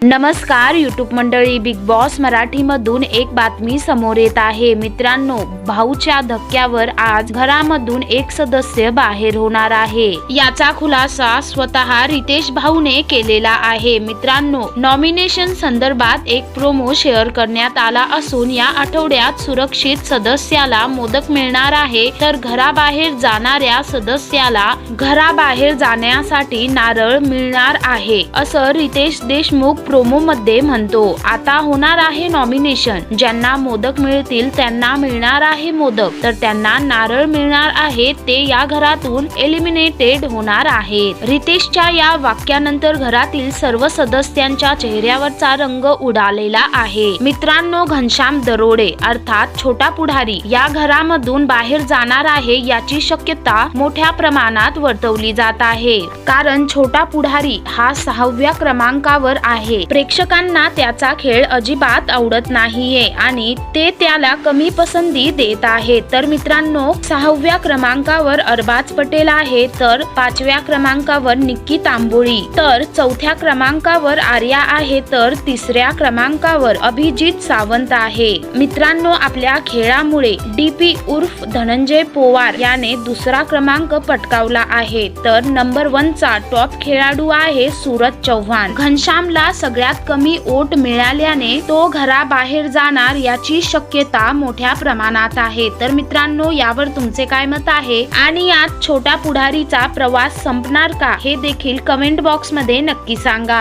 नमस्कार युट्यूब मंडळी. Big boss मराठीमधून एक बातमी समोर येत आहे. मित्रांनो भाऊच्या धक्क्यावर आज घरामधून एक सदस्य बाहेर होणार आहे. याचा खुलासा स्वतः रितेश भाऊने केलेला आहे. मित्रांनो नॉमिनेशन संदर्भात एक प्रोमो शेअर करण्यात आला असून या आठवड्यात सुरक्षित सदस्याला मोदक मिळणार आहे. तर घराबाहेर जाणाऱ्या सदस्याला घराबाहेर जाण्यासाठी नारळ मिळणार आहे असं रितेश देशमुख प्रोमो मध्ये म्हणतो आता होणार आहे नॉमिनेशन ज्यांना मोदक मिळतील त्यांना मिळणार आहे मोदक. तर त्यांना नारळ मिळणार आहे ते या घरातून एलिमिनेटेड होणार आहेत. रितेशच्या या वाक्यानंतर घरातील सर्व सदस्यांच्या चेहऱ्यावरचा रंग उडालेला आहे. मित्रांनो घनश्याम दरोडे अर्थात छोटा पुढारी या घरामधून बाहेर जाणार आहे याची शक्यता मोठ्या प्रमाणात वर्तवली जात आहे. कारण छोटा पुढारी हा सहाव्या क्रमांकावर आहे. प्रेक्षकांना त्याचा खेळ अजिबात आवडत नाहीये आणि ते त्याला कमी पसंती देत आहेत. तर मित्रांनो सहाव्या क्रमांकावर अरबाज पटेल आहे तर पाचव्या क्रमांकावर निक्की तांबोळी तर चौथ्या क्रमांकावर आर्या आहे तर तिसऱ्या क्रमांकावर अभिजित सावंत आहे. मित्रांनो आपल्या खेळामुळे डीपी उर्फ धनंजय पोवार याने दुसरा क्रमांक पटकावला आहे. तर नंबर वन चा टॉप खेळाडू आहे सूरज चव्हाण. घनश्यामला सगळ्यात कमी ओट मिळाल्याने तो घराबाहेर जाणार याची शक्यता मोठ्या प्रमाणात आहे. तर मित्रांनो यावर तुमचे काय मत आहे? आणि यात छोट्या पुढारीचा प्रवास संपणार का? हे देखील कमेंट बॉक्समध्ये नक्की सांगा.